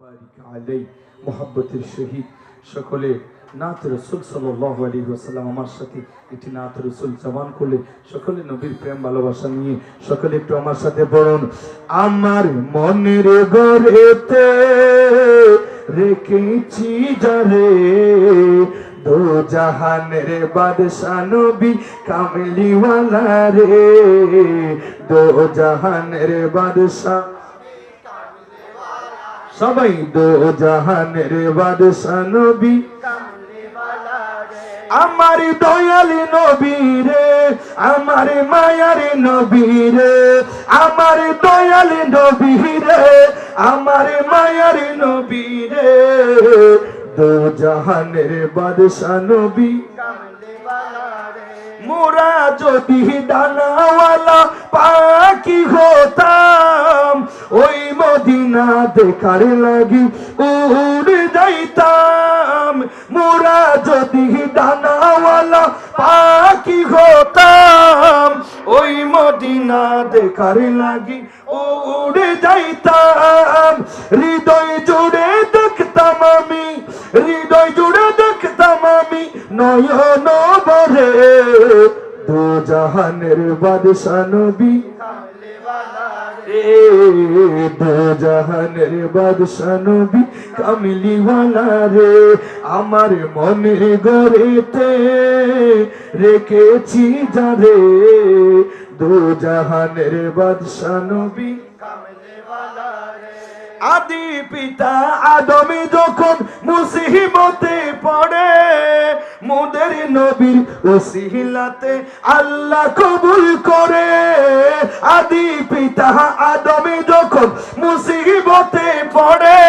মোহাব্বতের শহীদ। সকলে নাথ রসুল সাল্লাহ আলী ওসাল্লাম আমার সাথে এটি নাথ রসুল জবান করলে, সকলে নবীর প্রেম, ভালোবাসা নিয়ে সকলে একটু আমার সাথে বলুন আমার মনের গড়েতে রেখেছি যারে দো জাহানের বাদশাহ নবী কামলিওয়ালা রে দো জাহানের বাদশাহ সবাই দো জাহানের বাদশা নবী। আমার দয়ালি নবী রে, আমার মায়ার নবী রে, আমার দয়ালি নবী রে, আমার মায়ার নবী রে। দো জাহানের বাদশা নবী। মোরা যদি ডানাওয়ালা পাখি হতাম, ওই মদিনা দেখার লাগি উড়ে যাইতাম। মোরা যদি ডানাওয়ালা পাখি হতাম, ওই মদিনা দেখার লাগি উড়ে যাইতাম। হৃদয় জুড়ে দেখতাম আমি, হৃদয় জুড়ে দেখতাম আমি, নয়ন বরে দু জাহানের বাদশা নবী। জাহানের বাদশা নবী কামলিওয়ালা রে আমার মনের গড়েতে রেখেছি যারে দু জাহানের বাদশা নবী আদি পিতা আদমি যখন মুসিবতে পড়ে, মোদের নবীর ওসিলাতে আল্লাহ কবুল করে। আদি পিতা আদমি যখন মুসিবতে পড়ে,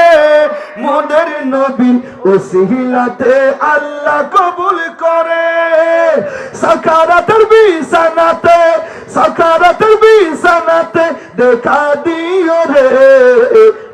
মোদের নবীর ওসিলাতে আল্লাহ কবুল করে। সাকারাতের বিছানাতে সাকারাতের বিছানাতে দেখা দিও রে।